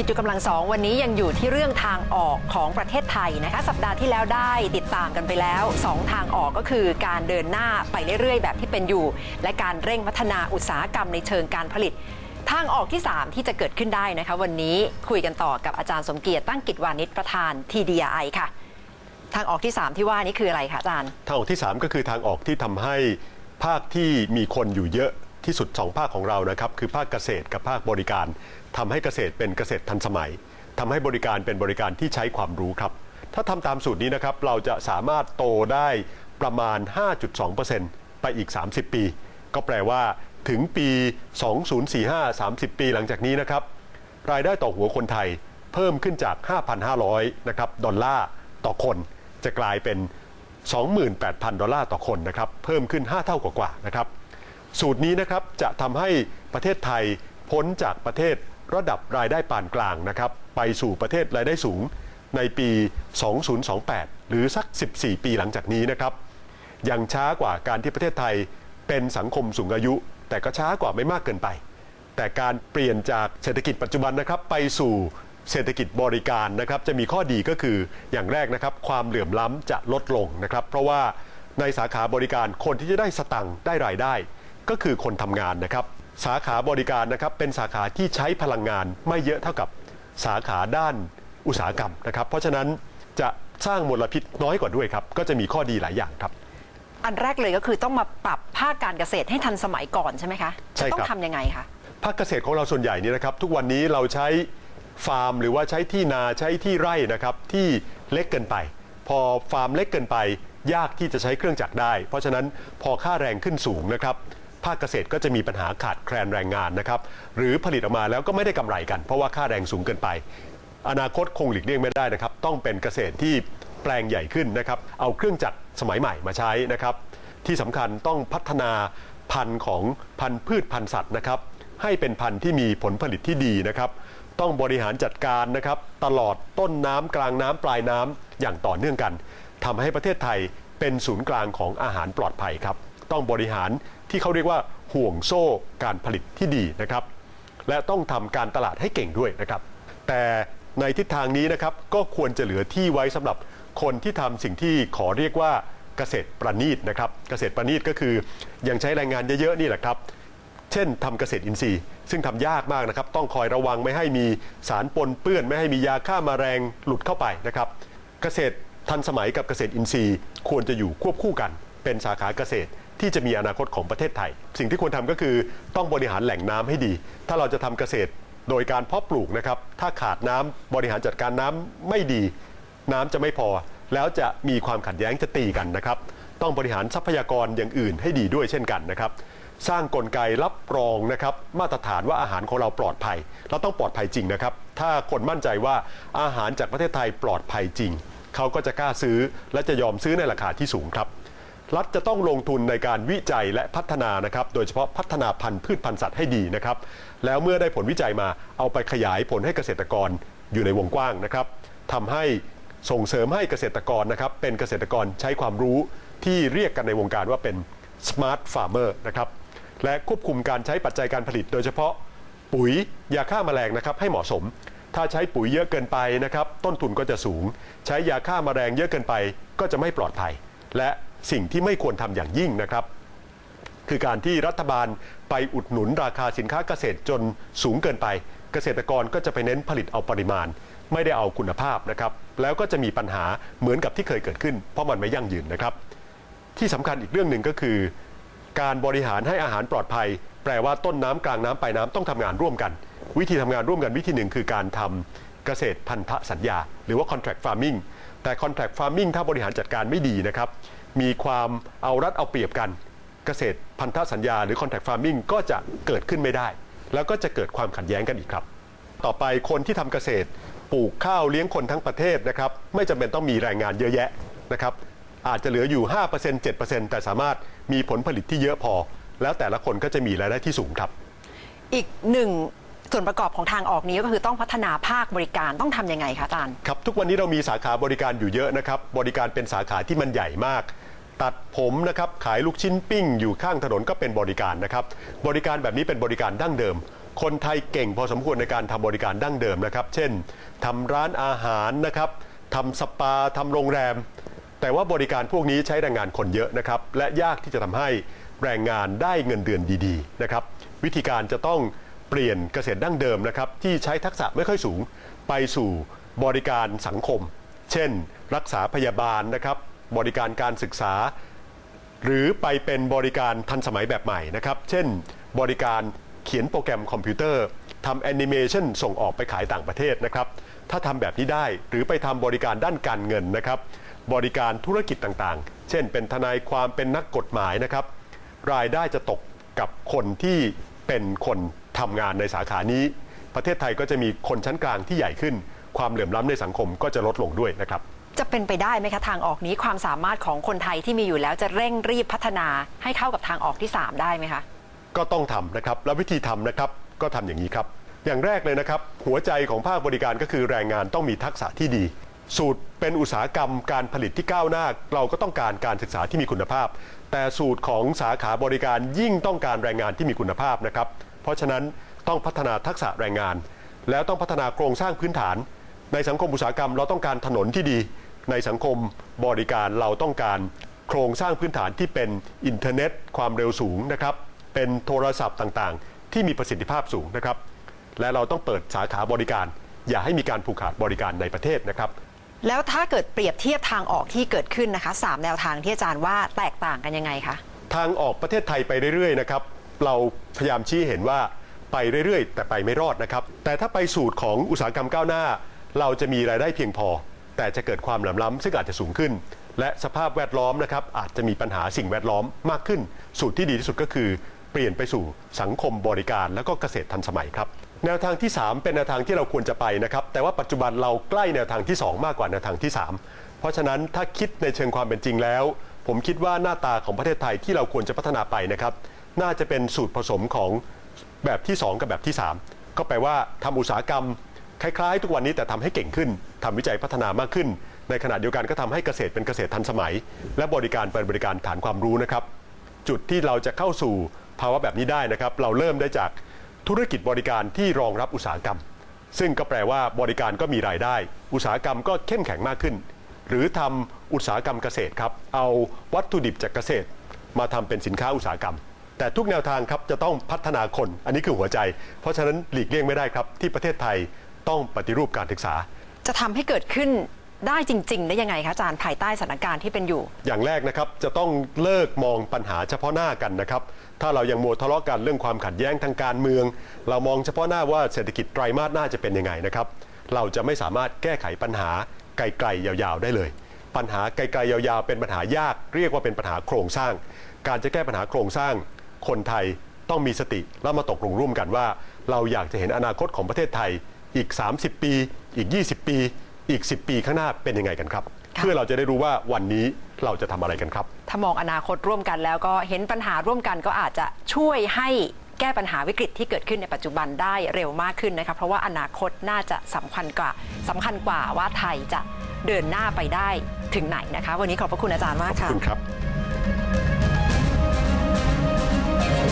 คิดอยู่กำลังสองวันนี้ยังอยู่ที่เรื่องทางออกของประเทศไทยนะคะ สัปดาห์ที่แล้วได้ติดตามกันไปแล้ว 2 ทางออกก็คือการเดินหน้าไปเรื่อยๆ แบบที่เป็นอยู่ และการเร่งพัฒนาอุตสาหกรรมในเชิงการผลิต ทางออกที่ 3 ที่จะเกิดขึ้นได้นะคะ วันนี้คุยกันต่อกับอาจารย์สมเกียรติตั้งกิจวานิชประธาน TDI ค่ะ ทางออกที่ 3 ที่ว่านี้คืออะไรคะอาจารย์ ทางออกที่ 3 ก็คือทางออกที่ทำให้ภาคที่มีคนอยู่เยอะ ที่สุด 2 ภาคของเรานะครับคือภาคเกษตรกับภาคบริการทำให้เกษตรเป็นเกษตรทันสมัยทำให้บริการเป็นบริการที่ใช้ความรู้ครับ ถ้าทำตามสูตรนี้นะครับเราจะสามารถโตได้ประมาณ 5.2%ไปอีก 30 ปี ก็แปลว่าถึงปี 2045 30 ปีหลังจากนี้นะครับรายได้ต่อหัวคนไทยเพิ่มขึ้นจาก 5,500 นะครับดอลลาร์ต่อคน จะกลายเป็น 28,000 ดอลลาร์ต่อคนนะครับ เพิ่มขึ้น 5 เท่ากว่าๆนะครับ สูตรนี้นะครับจะทำให้ประเทศไทยพ้นจากประเทศระดับรายได้ปานกลางนะครับไปสู่ประเทศรายได้สูงในปี 2028 หรือสัก 14 ปีหลังจากนี้นะครับยังช้ากว่าการที่ประเทศไทยเป็นสังคมสูงอายุ แต่ก็ช้ากว่าไม่มากเกินไป แต่การเปลี่ยนจากเศรษฐกิจปัจจุบันนะครับไปสู่เศรษฐกิจบริการนะครับจะมีข้อดีก็คืออย่างแรกนะครับความเหลื่อมล้ำจะลดลงนะครับเพราะว่าในสาขาบริการคนที่จะได้สตังค์ได้รายได้ ก็คือคนทำงานนะครับ สาขาบริการนะครับเป็นสาขาที่ใช้พลังงานไม่เยอะเท่ากับสาขาด้านอุตสาหกรรมนะครับ เพราะฉะนั้นจะสร้างมลพิษน้อยกว่าด้วยครับ ก็จะมีข้อดีหลายอย่างครับ อันแรกเลยก็คือต้องมาปรับภาคการเกษตรให้ทันสมัยก่อนใช่ไหมคะใช่จะครับต้องทำยังไงคะภาคเกษตรของเราส่วนใหญ่นี่นะครับ ทุกวันนี้เราใช้ฟาร์มหรือว่าใช้ที่นาใช้ที่ไร่นะครับที่เล็กเกินไป พอฟาร์มเล็กเกินไป ยากที่จะใช้เครื่องจักรได้ เพราะฉะนั้นพอค่าแรงขึ้นสูงนะครับ ภาคเกษตรก็จะมีปัญหาขาดแคลนแรงงานนะครับหรือผลิตออกมาแล้วก็ไม่ได้กำไรกัน เพราะว่าค่าแรงสูงเกินไป อนาคตคงหลีกเลี่ยงไม่ได้นะครับ ต้องเป็นเกษตรที่แปลงใหญ่ขึ้นนะครับ เอาเครื่องจักรสมัยใหม่มาใช้นะครับ ที่สำคัญต้องพัฒนาพันธุ์ของพันธุ์พืชพันธุ์สัตว์นะครับ ให้เป็นพันธุ์ที่มีผลผลิตที่ดีนะครับ ต้องบริหารจัดการนะครับ ตลอดต้นน้ำกลางน้ำปลายน้ำอย่างต่อเนื่องกันทำให้ประเทศไทยเป็นศูนย์กลางของอาหารปลอดภัยครับ ต้องบริหารที่เขาเรียกว่าห่วงโซ่การผลิตที่ดีนะครับ และต้องทำการตลาดให้เก่งด้วยนะครับ แต่ในทิศทางนี้นะครับก็ควรจะเหลือที่ไว้สำหรับคนที่ทำสิ่งที่ขอเรียกว่าเกษตรประณีตนะครับเกษตรประณีตก็คือยังใช้แรงงานเยอะๆนี่แหละครับ เช่นทำเกษตรอินทรีย์ ซึ่งทำยากมากนะครับ ต้องคอยระวังไม่ให้มีสารปนเปื้อน ไม่ให้มียาฆ่ามาแมลงหลุดเข้าไปนะครับ เกษตรทันสมัยกับเกษตรอินทรีย์ ควรจะอยู่ควบคู่กัน เป็นสาขาเกษตร ที่จะมีอนาคตของประเทศไทย สิ่งที่ควรทำก็คือต้องบริหารแหล่งน้ำให้ดี ถ้าเราจะทำเกษตรโดยการเพาะปลูกนะครับ ถ้าขาดน้ำบริหารจัดการน้ำไม่ดี น้ำจะไม่พอ แล้วจะมีความขัดแย้งจะตีกันนะครับ ต้องบริหารทรัพยากรอย่างอื่นให้ดีด้วยเช่นกันนะครับ สร้างกลไกรับรองนะครับ มาตรฐานว่าอาหารของเราปลอดภัย เราต้องปลอดภัยจริงนะครับ ถ้าคนมั่นใจว่าอาหารจากประเทศไทยปลอดภัยจริง เขาก็จะกล้าซื้อและจะยอมซื้อในราคาที่สูงครับ รัฐจะต้องลงทุนในการวิจัยและพัฒนานะครับ โดยเฉพาะพัฒนาพันธุ์พืชพันธุ์สัตว์ให้ดีนะครับ แล้วเมื่อได้ผลวิจัยมาเอาไปขยายผลให้เกษตรกรอยู่ในวงกว้างนะครับทำให้ส่งเสริมให้เกษตรกรนะครับ เป็นเกษตรกรใช้ความรู้ที่เรียกกันในวงการว่าเป็น smart farmer นะครับ และควบคุมการใช้ปัจจัยการผลิต โดยเฉพาะปุ๋ยยาฆ่าแมลงนะครับให้เหมาะสม ถ้าใช้ปุ๋ยเยอะเกินไปนะครับ ต้นทุนก็จะสูง ใช้ยาฆ่าแมลงเยอะเกินไปก็จะไม่ปลอดภัย และ สิ่งที่ไม่ควรทำอย่างยิ่งนะครับ คือการที่รัฐบาลไปอุดหนุนราคาสินค้าเกษตรจนสูงเกินไป เกษตรกรก็จะไปเน้นผลิตเอาปริมาณ ไม่ได้เอาคุณภาพนะครับแล้วก็จะมีปัญหาเหมือนกับที่เคยเกิดขึ้น เพราะมันไม่ยั่งยืนนะครับ ที่สำคัญอีกเรื่องหนึ่งก็คือ การบริหารให้อาหารปลอดภัย แปลว่าต้นน้ำกลางน้ำปลายน้ำต้องทำงานร่วมกัน วิธีทำงานร่วมกันวิธีหนึ่งคือการทำ เกษตรพันธสัญญา หรือว่า contract farming แต่ contract farming ถ้าบริหารจัดการไม่ดีนะครับ มีความเอารัดเอาเปรียบกัน เกษตรพันธสัญญา หรือ contract farming ก็จะเกิดขึ้นไม่ได้ แล้วก็จะเกิดความขัดแย้งกันอีกครับ ต่อไปคนที่ทำเกษตรปลูกข้าวเลี้ยงคนทั้งประเทศนะครับไม่จำเป็นต้องมีแรงงานเยอะแยะนะครับอาจจะเหลืออยู่ 5% 7%แต่สามารถมีผลผลิตที่เยอะพอ แล้วแต่ละคนก็จะมีรายได้ที่สูงครับ อีกหนึ่ง ส่วนประกอบของทางออกนี้ก็คือต้องพัฒนาภาคบริการต้องทำยังไงคะอาจารย์ครับทุกวันนี้เรามีสาขาบริการอยู่เยอะนะครับ บริการเป็นสาขาที่มันใหญ่มาก ตัดผมนะครับขายลูกชิ้นปิ้ง อยู่ข้างถนนก็เป็นบริการนะครับ บริการแบบนี้เป็นบริการดั้งเดิม คนไทยเก่งพอสมควรในการทำบริการดั้งเดิมนะครับ เช่นทำร้านอาหารนะครับทำสปาทำโรงแรม แต่ว่าบริการพวกนี้ใช้แรงงานคนเยอะนะครับ และยากที่จะทำให้แรงงานได้เงินเดือนดีๆนะครับ วิธีการจะต้อง เปลี่ยนเกษตรดั้งเดิมนะครับที่ใช้ทักษะไม่ค่อยสูงไปสู่บริการสังคม เช่น รักษาพยาบาลนะครับบริการการศึกษา หรือไปเป็นบริการทันสมัยแบบใหม่นะครับเช่น บริการเขียนโปรแกรมคอมพิวเตอร์ทำแอนิเมชันส่งออกไปขายต่างประเทศนะครับถ้าทำแบบนี้ได้หรือไปทำบริการด้านการเงินนะครับบริการธุรกิจต่างๆ เช่น เป็นทนายความเป็นนักกฎหมายนะครับรายได้จะตกกับคนที่เป็นคน ทำงานในสาขานี้ ประเทศไทยก็จะมีคนชั้นกลางที่ใหญ่ขึ้น ความเหลื่อมล้ำในสังคมก็จะลดลงด้วยนะครับจะเป็นไปได้ไหมคะทางออกนี้ความสามารถของคนไทยที่มีอยู่แล้วจะเร่งรีบพัฒนาให้เข้ากับทางออกที่ 3 ได้ไหมคะ ก็ต้องทำนะครับ แล้ววิธีทำนะครับก็ทำอย่างนี้ครับ อย่างแรกเลยนะครับ หัวใจของภาคบริการก็คือแรงงานต้องมีทักษะที่ดี สูตรเป็นอุตสาหกรรมการผลิตที่ก้าวหน้า เราก็ต้องการการศึกษาที่มีคุณภาพ แต่สูตรของสาขาบริการยิ่งต้องการแรงงานที่มีคุณภาพนะครับเพ ราะฉะนั้นต้องพัฒนาทักษะแรงงาน แล้วต้องพัฒนาโครงสร้างพื้นฐาน ในสังคมอุตสาหกรรมเราต้องการถนนที่ดี ในสังคมบริการเราต้องการโครงสร้างพื้นฐานที่เป็นอินเทอร์เน็ต ความเร็วสูงนะครับเป็นโทรศัพท์ต่างๆ ที่มีประสิทธิภาพสูงนะครับ และเราต้องเปิดสาขาบริการ อย่าให้มีการผูกขาดบริการในประเทศนะครับ แล้วถ้าเกิดเปรียบเทียบทางออกที่เกิดขึ้นนะคะสามแนวทางที่อาจารย์ว่าแตกต่างกันยังไงคะทางออกประเทศไทยไปเรื่อยๆนะครับ เราพยายามชี้เห็นว่าไปเรื่อยๆ แต่ไปไม่รอดนะครับ แต่ถ้าไปสูตรของอุตสาหกรรมก้าวหน้า เราจะมีรายได้เพียงพอ แต่จะเกิดความเหลื่อมล้ำซึ่งอาจจะสูงขึ้น และสภาพแวดล้อมนะครับอาจจะมีปัญหาสิ่งแวดล้อมมากขึ้น สูตรที่ดีที่สุดก็คือ เปลี่ยนไปสู่สังคมบริการแล้วก็เกษตรทันสมัยครับแนวทางที่ 3 เป็นแนวทางที่เราควรจะไปนะครับ แต่ว่าปัจจุบันเราใกล้แนวทางที่ 2 มากกว่าแนวทางที่ 3 เพราะฉะนั้นถ้าคิดในเชิงความเป็นจริงแล้ว ผมคิดว่าหน้าตาของประเทศไทยที่เราควรจะพัฒนาไปนะครับ น่าจะเป็นสูตรผสมของแบบที่ 2 กับแบบที่ 3 ก็แปลว่าทำอุตสาหกรรม คล้าย ๆ ทุกวันนี้แต่ทำให้เก่งขึ้นทำวิจัยพัฒนามากขึ้น ในขณะเดียวกันก็ทำให้เกษตรเป็นเกษตรทันสมัย และบริการเป็นบริการฐานความรู้นะครับ จุดที่เราจะเข้าสู่ภาวะแบบนี้ได้นะครับ เราเริ่มได้จากธุรกิจบริการที่รองรับอุตสาหกรรม ซึ่งก็แปลว่าบริการก็มีรายได้ อุตสาหกรรมก็เข้มแข็งมากขึ้น หรือทำอุตสาหกรรมเกษตรครับเอาวัตถุดิบจากเกษตร มาทำเป็นสินค้าอุตสาหกรรม แต่ทุกแนวทางครับจะต้องพัฒนาคน อันนี้คือหัวใจ เพราะฉะนั้นหลีกเลี่ยงไม่ได้ครับ ที่ประเทศไทยต้องปฏิรูปการศึกษา จะทำให้เกิดขึ้นได้จริง ๆ ได้ยังไงคะอาจารย์ภายใต้สถานการณ์ที่เป็นอยู่ อย่างแรกนะครับจะต้องเลิกมองปัญหาเฉพาะหน้ากันนะครับถ้าเรายังมัวทะเลาะกันเรื่องความขัดแย้งทางการเมือง เรามองเฉพาะหน้าว่าเศรษฐกิจไตรมาสหน้าจะเป็นยังไงนะครับเราจะไม่สามารถแก้ไขปัญหาไกลๆยาวๆได้เลย ปัญหาไกลๆยาวๆ เป็นปัญหายาก เรียกว่าเป็นปัญหาโครงสร้าง การจะแก้ปัญหาโครงสร้าง คนไทยต้องมีสติแล้วมาตกลงร่วมกันว่า เราอยากจะเห็นอนาคตของประเทศไทยอีก 30 ปี อีก 20 ปี อีก 10 ปีข้างหน้าเป็นยังไงกันครับค่ะเพื่อเราจะได้รู้ว่าวันนี้เราจะทำอะไรกันครับ ถ้ามองอนาคตร่วมกันแล้วก็เห็นปัญหาร่วมกันก็อาจจะช่วยให้แก้ปัญหาวิกฤตที่เกิดขึ้นในปัจจุบันได้เร็วมากขึ้นนะคะเพราะว่าอนาคตน่าจะสำคัญกว่าสำคัญกว่าว่าไทยจะเดินหน้าไปได้ถึงไหนนะคะ วันนี้ขอบพระคุณอาจารย์มากขอบค่ะคุณครับ